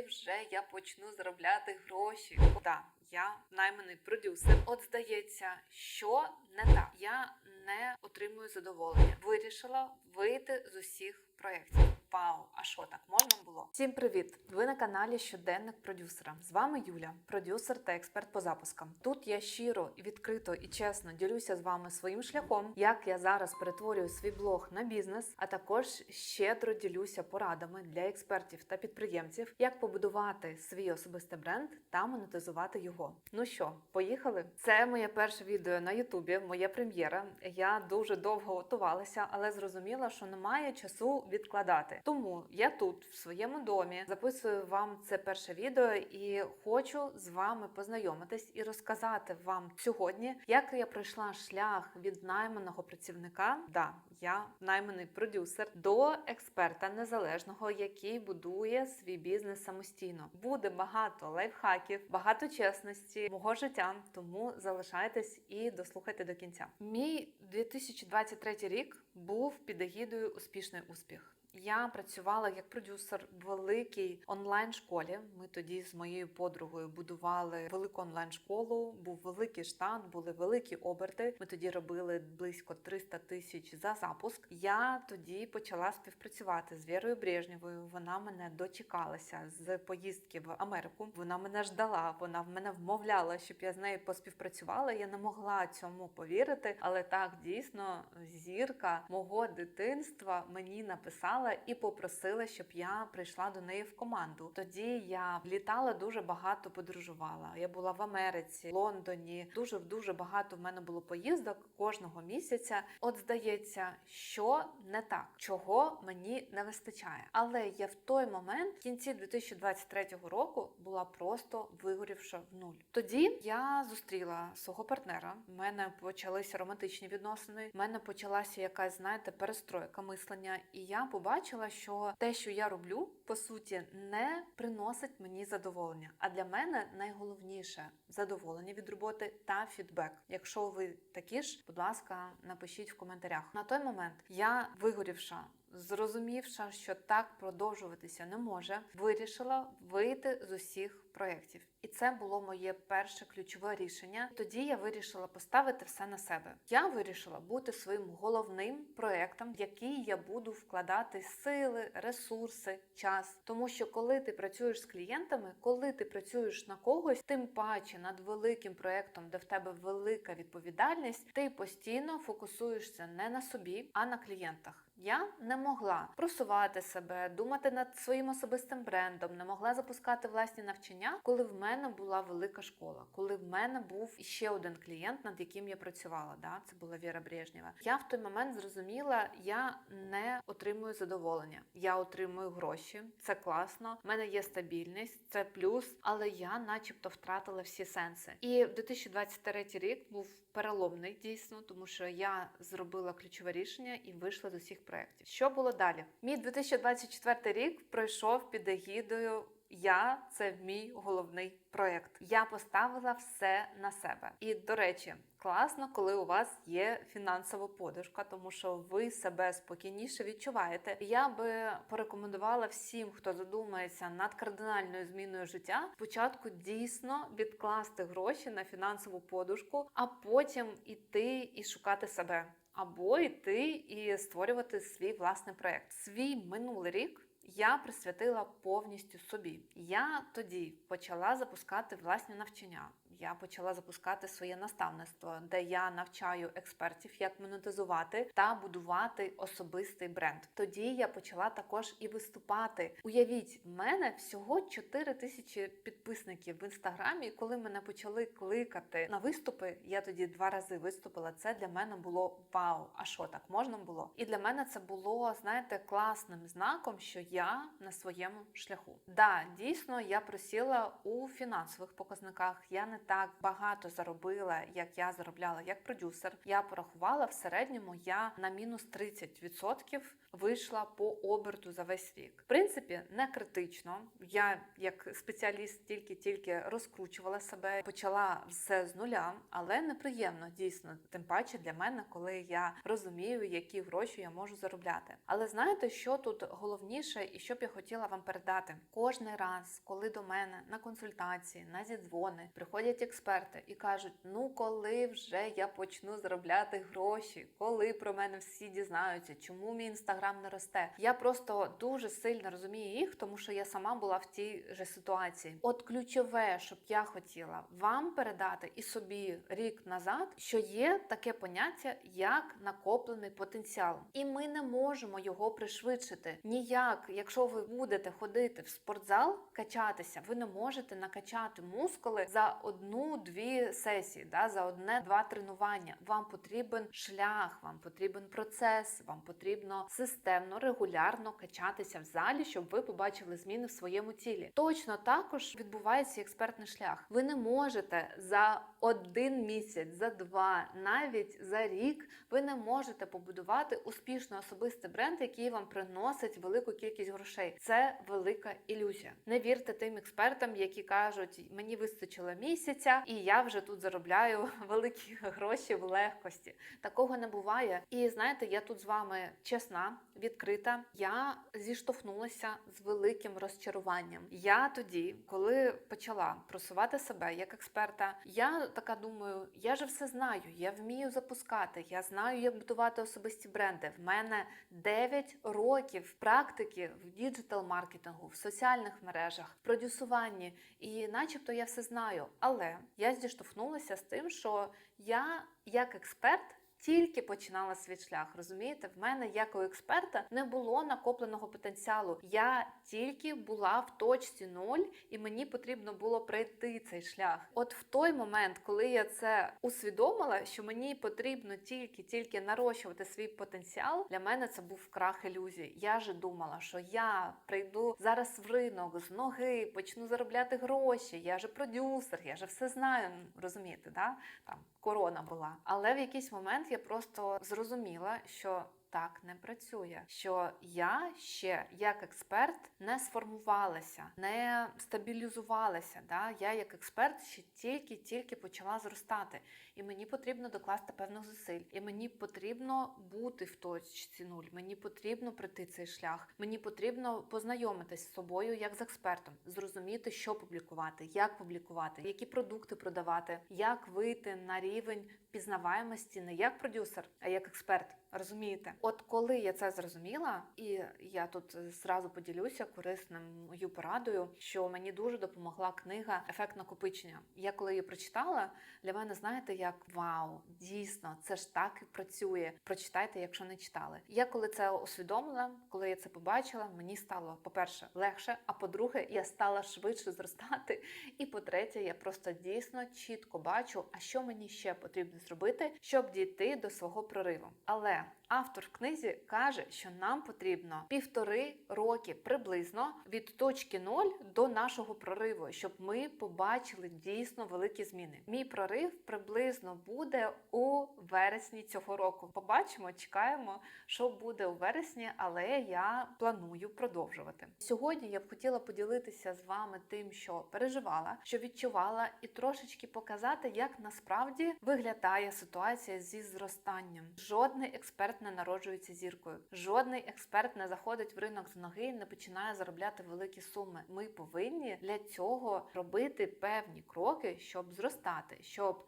вже я почну заробляти гроші. Да, я найманий продюсер. От здається, що не так. Я не отримую задоволення. Вирішила вийти з усіх проєктів. Вау, а що так можна було? Всім привіт! Ви на каналі Щоденник продюсера. З вами Юля, продюсер та експерт по запускам. Тут я щиро відкрито і чесно ділюся з вами своїм шляхом, як я зараз перетворюю свій блог на бізнес, а також щедро ділюся порадами для експертів та підприємців, як побудувати свій особистий бренд та монетизувати його. Ну що, поїхали? Це моє перше відео на Ютубі, моя прем'єра. Я дуже довго готувалася, але зрозуміла, що немає часу відкладати. Тому я тут, в своєму домі, записую вам це перше відео і хочу з вами познайомитись і розказати вам сьогодні, як я пройшла шлях від найманого працівника. Да, я найманий продюсер до експерта незалежного, який будує свій бізнес самостійно. Буде багато лайфхаків, багато чесності мого життя. Тому залишайтесь і дослухайте до кінця. Мій 2023 рік був під егідою успішний успіх. Я працювала як продюсер в великій онлайн-школі. Ми тоді з моєю подругою будували велику онлайн-школу. Був великий штат, були великі оберти. Ми тоді робили близько 300 тисяч за запуск. Я тоді почала співпрацювати з Вірою Брежнєвою. Вона мене дочекалася з поїздки в Америку. Вона мене ждала. Вона в мене вмовляла, щоб я з нею поспівпрацювала. Я не могла цьому повірити, але так дійсно зірка мого дитинства мені написала і попросила, щоб я прийшла до неї в команду. Тоді я літала дуже багато, подорожувала. Я була в Америці, Лондоні. Дуже дуже багато в мене було поїздок кожного місяця. От здається, що не так, чого мені не вистачає. Але я в той момент, в кінці 2023 року, була просто вигорівша в нуль. Тоді я зустріла свого партнера. У мене почалися романтичні відносини. У мене почалася якась, знаєте, перестройка мислення, і я побачила, що те, що я роблю, по суті, не приносить мені задоволення. А для мене найголовніше задоволення від роботи та фідбек. Якщо ви такі ж, будь ласка, напишіть в коментарях. На той момент я вигорівша. Зрозумівши, що так продовжуватися не може, вирішила вийти з усіх проєктів. І це було моє перше ключове рішення. Тоді я вирішила поставити все на себе. Я вирішила бути своїм головним проєктом, в який я буду вкладати сили, ресурси, час. Тому що коли ти працюєш з клієнтами, коли ти працюєш на когось, тим паче над великим проєктом, де в тебе велика відповідальність, ти постійно фокусуєшся не на собі, а на клієнтах. Я не могла просувати себе, думати над своїм особистим брендом, не могла запускати власні навчання, коли в мене була велика школа, коли в мене був ще один клієнт, над яким я працювала. Да, це була Віра Брежнєва. Я в той момент зрозуміла, я не отримую задоволення. Я отримую гроші, це класно. в мене є стабільність, це плюс, але я, начебто, втратила всі сенси. І 2023 рік був переломний дійсно, тому що я зробила ключове рішення і вийшла з усіх проєктів. Що було далі? Мій 2024 рік пройшов під егідою. Я це мій головний проєкт. Я поставила все на себе. І до речі, класно, коли у вас є фінансова подушка, тому що ви себе спокійніше відчуваєте. Я би порекомендувала всім, хто задумається над кардинальною зміною життя, спочатку дійсно відкласти гроші на фінансову подушку, а потім іти і шукати себе. Або йти і створювати свій власний проект. Свій минулий рік я присвятила повністю собі. Я тоді почала запускати власні навчання. Я почала запускати своє наставництво, де я навчаю експертів, як монетизувати та будувати особистий бренд. Тоді я почала також і виступати. Уявіть, в мене всього 4 тисячі підписників в інстаграмі. Коли мене почали кликати на виступи, я тоді два рази виступила. Це для мене було вау. А що так можна було? І для мене це було, знаєте, класним знаком, що я на своєму шляху. Да, дійсно, я просіла у фінансових показниках. Я не так багато заробила, як я заробляла як продюсер. Я порахувала в середньому я на мінус 30% вийшла по оберту за весь рік. В принципі, не критично. Я як спеціаліст тільки-тільки розкручувала себе, почала все з нуля, але неприємно дійсно, тим паче для мене, коли я розумію, які гроші я можу заробляти. Але знаєте, що тут головніше, і що б я хотіла вам передати? Кожний раз, коли до мене на консультації, на зідзвони приходять експерти і кажуть: ну коли вже я почну заробляти гроші, коли про мене всі дізнаються, чому мій інстаграм не росте. Я просто дуже сильно розумію їх, тому що я сама була в тій же ситуації. От ключове, щоб я хотіла вам передати і собі рік назад, що є таке поняття, як накоплений потенціал, і ми не можемо його пришвидшити. Ніяк, якщо ви будете ходити в спортзал, качатися, ви не можете накачати мускули за одну-дві сесії, да, за одне-два тренування. Вам потрібен шлях, вам потрібен процес, вам потрібно системно, регулярно качатися в залі, щоб ви побачили зміни в своєму тілі. Точно також відбувається експертний шлях. Ви не можете за один місяць, за два, навіть за рік, ви не можете побудувати успішний особистий бренд, який вам приносить велику кількість грошей. Це велика ілюзія. Не вірте тим експертам, які кажуть, мені вистачило місяця, і я вже тут заробляю великі гроші в легкості. Такого не буває. І знаєте, я тут з вами чесна, відкрита. Я зіштовхнулася з великим розчаруванням. Я тоді, коли почала просувати себе як експерта, я така думаю, я же все знаю, я вмію запускати, я знаю, як будувати особисті бренди. В мене 9 років практики в діджитал маркетингу, в соціальних мережах, в продюсуванні, і начебто я все знаю. Але я зіштовхнулася з тим, що я як експерт. Тільки починала свій шлях, розумієте? В мене як у експерта не було накопленого потенціалу. Я тільки була в точці нуль, і мені потрібно було пройти цей шлях. От в той момент, коли я це усвідомила, що мені потрібно тільки-тільки нарощувати свій потенціал, для мене це був крах ілюзій. Я же думала, що я прийду зараз в ринок з ноги, почну заробляти гроші. Я же продюсер, я же все знаю. Розумієте, да? Там корона була. Але в якийсь момент я просто зрозуміла, що так не працює. Що я ще як експерт не сформувалася, не стабілізувалася. Да? Я як експерт ще тільки-тільки почала зростати, і мені потрібно докласти певних зусиль. І мені потрібно бути в точці нуль. Мені потрібно пройти цей шлях. Мені потрібно познайомитись з собою як з експертом, зрозуміти, що публікувати, як публікувати, які продукти продавати, як вийти на рівень пізнаваємості не як продюсер, а як експерт. Розумієте, от коли я це зрозуміла, і я тут зразу поділюся корисною порадою, що мені дуже допомогла книга Ефект накопичення. Я коли її прочитала, для мене знаєте, як вау, дійсно, це ж так і працює. Прочитайте, якщо не читали. Я коли це усвідомила, коли я це побачила, мені стало по-перше легше. А по-друге, я стала швидше зростати. І по-третє, я просто дійсно чітко бачу, а що мені ще потрібно зробити, щоб дійти до свого прориву. Але автор в книзі каже, що нам потрібно півтори роки приблизно від точки ноль до нашого прориву, щоб ми побачили дійсно великі зміни. Мій прорив приблизно буде у вересні цього року. Побачимо, чекаємо, що буде у вересні, але я планую продовжувати. Сьогодні я б хотіла поділитися з вами тим, що переживала, що відчувала, і трошечки показати, як насправді виглядає ситуація зі зростанням. Жодний експерт не народжується зіркою. Жодний експерт не заходить в ринок з ноги і не починає заробляти великі суми. Ми повинні для цього робити певні кроки, щоб зростати, щоб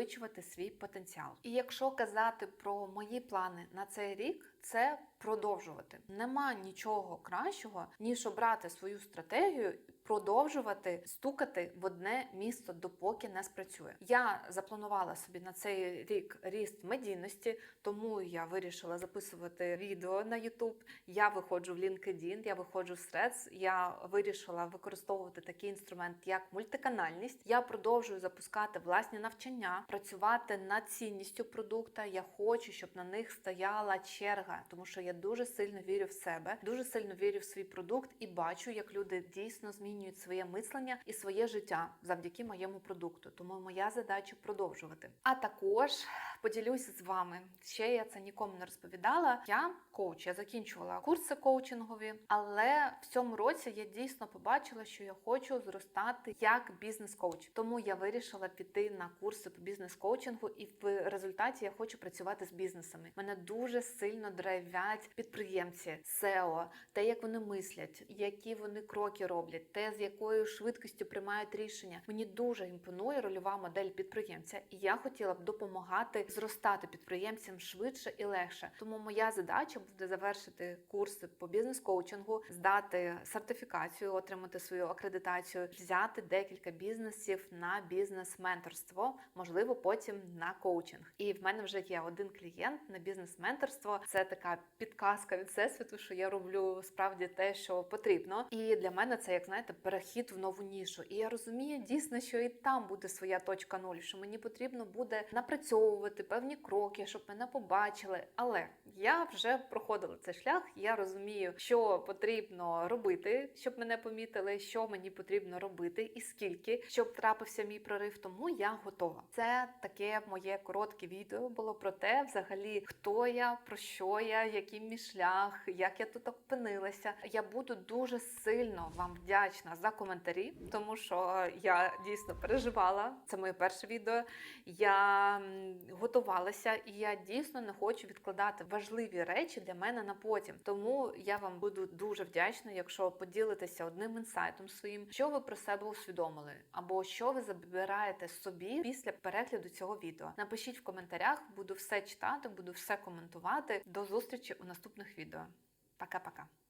накопичувати свій потенціал. І якщо казати про мої плани на цей рік, це продовжувати. Нема нічого кращого, ніж обрати свою стратегію, продовжувати стукати в одне місто, допоки не спрацює. Я запланувала собі на цей рік ріст медійності, тому я вирішила записувати відео на YouTube. Я виходжу в LinkedIn, я виходжу в Threads, Я вирішила використовувати такий інструмент, як мультиканальність. Я продовжую запускати власні навчання, працювати над цінністю продукта. Я хочу, щоб на них стояла черга допомагає, тому що я дуже сильно вірю в себе, дуже сильно вірю в свій продукт і бачу, як люди дійсно змінюють своє мислення і своє життя завдяки моєму продукту. Тому моя задача продовжувати. А також поділюся з вами. Ще я це нікому не розповідала. Я коуч, я закінчувала курси коучингові, але в цьому році я дійсно побачила, що я хочу зростати як бізнес-коуч. Тому я вирішила піти на курси по бізнес-коучингу, і в результаті я хочу працювати з бізнесами. Мене дуже сильно драйвять підприємці, SEO, те, як вони мислять, які вони кроки роблять, те, з якою швидкістю приймають рішення. Мені дуже імпонує рольова модель підприємця, і я хотіла б допомагати зростати підприємцям швидше і легше. Тому моя задача буде завершити курси по бізнес-коучингу, здати сертифікацію, отримати свою акредитацію, взяти декілька бізнесів на бізнес-менторство, можливо, потім на коучинг. І в мене вже є один клієнт на бізнес-менторство. Це така підказка від всесвіту, що я роблю справді те, що потрібно. І для мене це як знаєте перехід в нову нішу. І я розумію дійсно, що і там буде своя точка нуль, що мені потрібно буде напрацьовувати певні кроки, щоб мене побачили. Але я вже проходила цей шлях. Я розумію, що потрібно робити, щоб мене помітили, що мені потрібно робити, і скільки, щоб трапився мій прорив. Тому я готова. Це таке моє коротке відео було про те, взагалі, хто я, про що я, який мій шлях, як я тут опинилася. Я буду дуже сильно вам вдячна за коментарі, тому що я дійсно переживала. Це моє перше відео. Я готувалася, і я дійсно не хочу відкладати важливі речі для мене на потім. Тому я вам буду дуже вдячна, якщо поділитеся одним інсайтом своїм, що ви про себе усвідомили, або що ви забираєте собі після перегляду цього відео. Напишіть в коментарях, буду все читати, буду все коментувати. До зустрічі у наступних відео. Пока-пока.